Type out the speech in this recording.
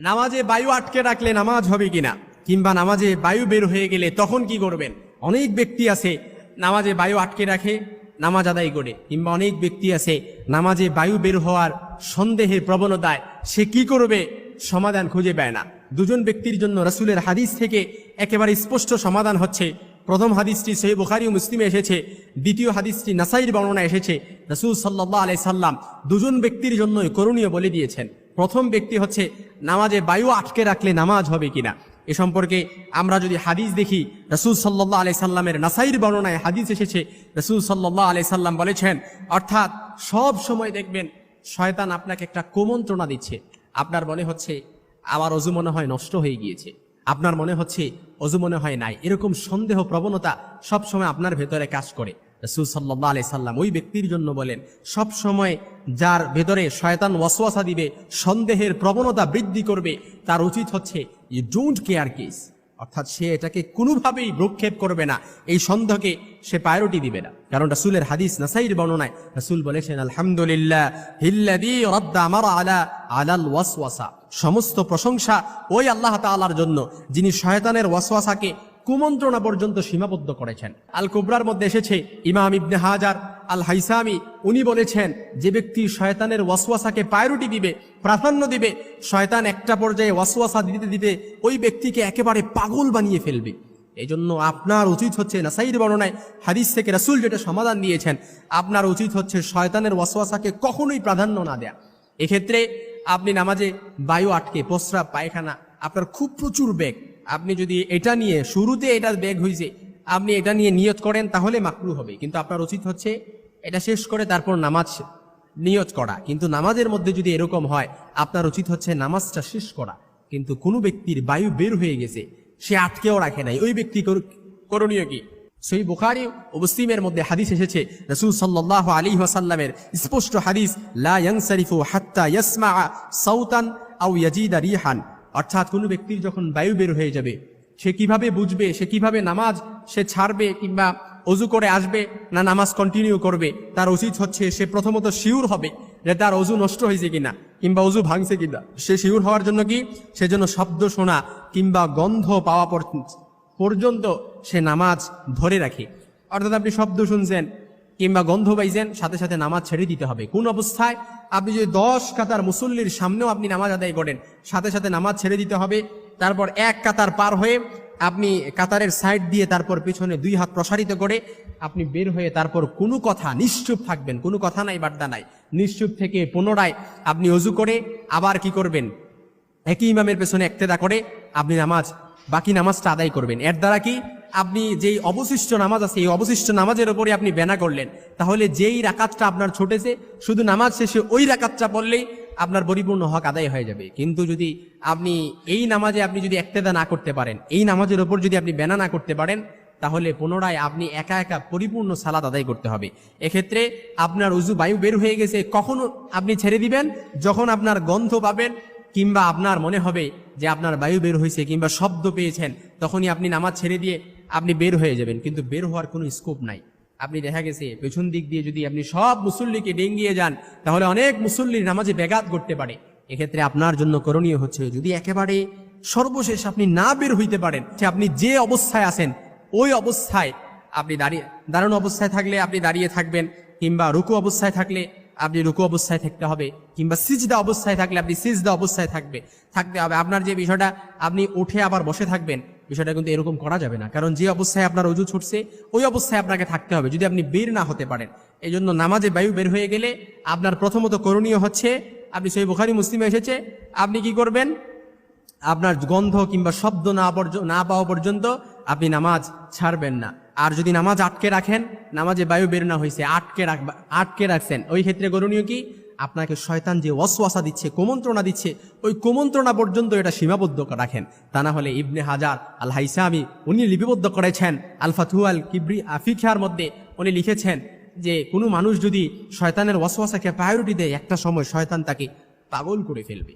নামাজে বায়ু আটকে রাখলে নামাজ হবে কিনা? কিংবা নামাজে বায়ু বের হয়ে গেলে তখন কি করবেন? অনেক ব্যক্তি আছে, নামাজে বায়ু আটকে রাখে, নামাজ আদায় করে। কিংবা অনেক ব্যক্তি আছে, নামাজে বায়ু বের হওয়ার সন্দেহের প্রবণতায় সে কি করবে? সমাধান খুঁজে পায় না। দুজন ব্যক্তির জন্য রাসূলের হাদিস থেকে একেবারে স্পষ্ট সমাধান হচ্ছে। প্রথম হাদিসটি সহি বুখারি মুসলিমে এসেছে, দ্বিতীয় হাদিসটি নাসাইর বর্ণনা এসেছে। রসুল সাল্লাহ আলাই সাল্লাম দুজন ব্যক্তির জন্যই করণীয় বলে দিয়েছেন। প্রথম ব্যক্তি হচ্ছে নামাজে বায়ু আটকে রাখলে নামাজ হবে কিনা? এ সম্পর্কে আমরা যদি হাদিস দেখি, রসুল সাল্লাহ আলাই সাল্লামের নাসাইর বর্ণনায় হাদিস এসেছে। রসুল সাল্লাহ আলাই সাল্লাম বলেছেন, অর্থাৎ সব সময় দেখবেন শয়তান আপনাকে একটা কুমন্ত্রণা দিচ্ছে। আপনার মনে হচ্ছে আমার অজু মনে হয় নষ্ট হয়ে গিয়েছে। আপনার মনে হচ্ছে অজু মনে হয় নাই। এরকম সন্দেহ প্রবণতা সবসময় আপনার ভেতরে কাজ করে। রসুল সাল্লাম ওই ব্যক্তির জন্য বলেন, সব সময় যার ভেতরে শয়তান ওয়াসওয়াসা দিবে, সন্দেহের প্রবণতা বৃদ্ধি করবে, তার উচিত হচ্ছে ইউ ডোন্ট কেয়ার কেস অর্থাৎ সে এটাকে কোনোভাবেই ভ্রুক্ষেপ করবে না, এই সন্দেহকে সে প্রায়োরিটি দিবে না। কারণ রাসূলের হাদিস নাসাইর বর্ণনায় রাসূল বলেছেন, আলহামদুলিল্লাহ, হিল্লাযী রাদ্দা মারা আলা, আলাল ওয়াসওয়াসা। সমস্ত প্রশংসা ওই আল্লাহ তাআলার জন্য, যিনি শয়তানের ওয়াসওয়াসাকে কুমন্ত্রণা পর্যন্ত সীমাবদ্ধ করেছেন। আল কুবরার মধ্যে এসেছে ইমাম ইবনে হাজার আল হাইসামি উনি বলেছেন, যে ব্যক্তি শয়তানের ওয়াসওয়াসাকে প্রায়োরিটি দিবে, প্রাধান্য দিবে, শয়তান একটা পর্যায়ে ওয়াসওয়াসা দিতে দিতে ওই ব্যক্তিকে একেবারে পাগল বানিয়ে ফেলবে। এই জন্য আপনার উচিত হচ্ছে নাসাইর বর্ণনায় হাদিস থেকে রাসূল যেটা সমাধান দিয়েছেন, আপনার উচিত হচ্ছে শয়তানের ওয়াসওয়াসাকে কখনোই প্রাধান্য না দেয়া। এক্ষেত্রে আপনি নামাজে বায়ু আটকে, প্রস্রাব, পায়খানা, আপনার খুব প্রচুর বেগ। আপনি যদি এটা নিয়ে শুরুতে এটা বেগ হয়েছে আপনি এটা নিয়ে নিয়ত করেন, তাহলে মাকরু হবে। কিন্তু আপনার উচিত হচ্ছে এটা শেষ করে তারপর নামাজ নিয়ত করা। কিন্তু নামাজের মধ্যে যদি এরকম হয়, আপনার উচিত হচ্ছে নামাজটা শেষ করা। কিন্তু কোনো ব্যক্তির বায়ু বের হয়ে গেছে, সে আটকেও রাখে নাই। ওই ব্যক্তি কর- করণীয় কি? সেই বুখারি ও মুসলিমের মধ্যে হাদিস এসেছে, রসুল সাল্লাহ আলী ওয়াসাল্লামের স্পষ্ট হাদিস, লা ইয়ানসারিফু হাত্তা ইয়াসমা সাউতান আও ইয়াজিদা রিহান। অর্থাৎ কোনো ব্যক্তির যখন বায়ু বের হয়ে যাবে, সে কীভাবে বুঝবে, সে কীভাবে নামাজ সে ছাড়বে কিংবা অজু করে আসবে না নামাজ কন্টিনিউ করবে, তার উচিত হচ্ছে সে প্রথমত শিউর হবে যে তার অজু নষ্ট হয়েছে কিনা, কিংবা অজু ভাঙছে কিনা। সে শিউর হওয়ার জন্য কি? সেজন্য শব্দ শোনা কিংবা গন্ধ পাওয়া পর্যন্ত সে নামাজ ধরে রাখে। অর্থাৎ আপনি শব্দ শুনছেন কিংবা গন্ধ পাইছেন, সাথে সাথে নামাজ ছেড়ে দিতে হবে। কোন অবস্থায় আপনি যদি দশ কাতার মুসল্লির সামনেও আপনি নামাজ আদায় করেন, সাথে সাথে নামাজ ছেড়ে দিতে হবে, তারপর এক কাতার পার হয়ে আপনি কাতারের সাইড দিয়ে তারপর পিছনে দুই হাত প্রসারিত করে আপনি বের হয়ে তারপর কোনো কথা, নিশ্চুপ থাকবেন। কোনো কথা নাই, বার্তা নাই। নিশ্চুপ থেকে পুনরায় আপনি অজু করে আবার কি করবেন? একই ইমামের পেছনে একতেদা করে আপনি নামাজ, বাকি নামাজটা আদায় করবেন। এর দ্বারা কি? আপনি যেই অবশিষ্ট নামাজ আছে, এই অবশিষ্ট নামাজের ওপরে আপনি বেনা করলেন। তাহলে যেই রাকাতটা আপনার ছুটেছে, শুধু নামাজ শেষে ওই রাকাতটা পড়লেই আপনার পরিপূর্ণ হক আদায় হয়ে যাবে। কিন্তু যদি আপনি এই নামাজে আপনি যদি একতেদা না করতে পারেন, এই নামাজের ওপর যদি আপনি বেনা না করতে পারেন, তাহলে পুনরায় আপনি একা একা পরিপূর্ণ সালাদ আদায় করতে হবে। এক্ষেত্রে আপনার উজু বায়ু বের হয়ে গেছে, কখনো আপনি ছেড়ে দিবেন, যখন আপনার গন্ধ পাবেন, কিংবা আপনার মনে হবে যে আপনার বায়ু বের হয়েছে, কিংবা শব্দ পেয়েছেন, তখনই আপনি নামাজ ছেড়ে দিয়ে আপনি বের হয়ে যাবেন, কিন্তু বের হওয়ার কোনো স্কোপ নাই। আপনি দেখা গেছে, পেছন দিক দিয়ে যদি আপনি সব মুসল্লিকে ডেঙ্গিয়ে যান, তাহলে অনেক মুসল্লির নামাজে ব্যাঘাত করতে পারে। এক্ষেত্রে আপনার জন্য করণীয় হচ্ছে, যদি একেবারে সর্বশেষ আপনি না বের হইতে পারেন, যে আপনি যে অবস্থায় আছেন, ওই অবস্থায় আপনি দাঁড়িয়ে, দাঁড়ানো অবস্থায় থাকলে আপনি দাঁড়িয়ে থাকবেন, কিংবা রুকু অবস্থায় থাকলে আপনি রুকু অবস্থায় থাকতে হবে, কিংবা সিজদা অবস্থায় থাকলে আপনি সিজদা অবস্থায় থাকবে, থাকতে হবে। আপনার যে বিষয়টা, আপনি উঠে আবার বসে থাকবেন বিষয়টা কিন্তু এরকম করা যাবে না। কারণ যে অবস্থায় আপনার অজু ছুটছে, ওই অবস্থায় আপনাকে থাকতে হবে। যদি আপনি বের না হতে পারেন এই জন্য নামাজে বায়ু বের হয়ে গেলে আপনার প্রথমত করণীয় হচ্ছে, আপনি সেই বোখারি, মুসলিমে এসেছে, আপনি কি করবেন? আপনার গন্ধ কিংবা শব্দ না না পাওয়া পর্যন্ত আপনি নামাজ ছাড়বেন না। আর যদি নামাজ আটকে রাখেন, নামাজে বায়ু বের না হয়েছে আটকে রাখবা, আটকে রাখছেন, ওই ক্ষেত্রে করণীয় কি? আপনাকে শয়তান যে ওয়াসওয়াসা দিচ্ছে, কুমন্ত্রণা দিচ্ছে, ওই কুমন্ত্রণা পর্যন্ত এটা সীমাবদ্ধ রাখেন। তা না হলে ইবনে হাজার আল হাইসামি উনি লিপিবদ্ধ করেছেন। আল কিব্রি কিবরি আফিখার মধ্যে উনি লিখেছেন যে, কোনো মানুষ যদি শয়তানের ওয়াসওয়াসাকে প্রায়োরিটি দেয়, একটা সময় শয়তান তাকে পাগল করে ফেলবে।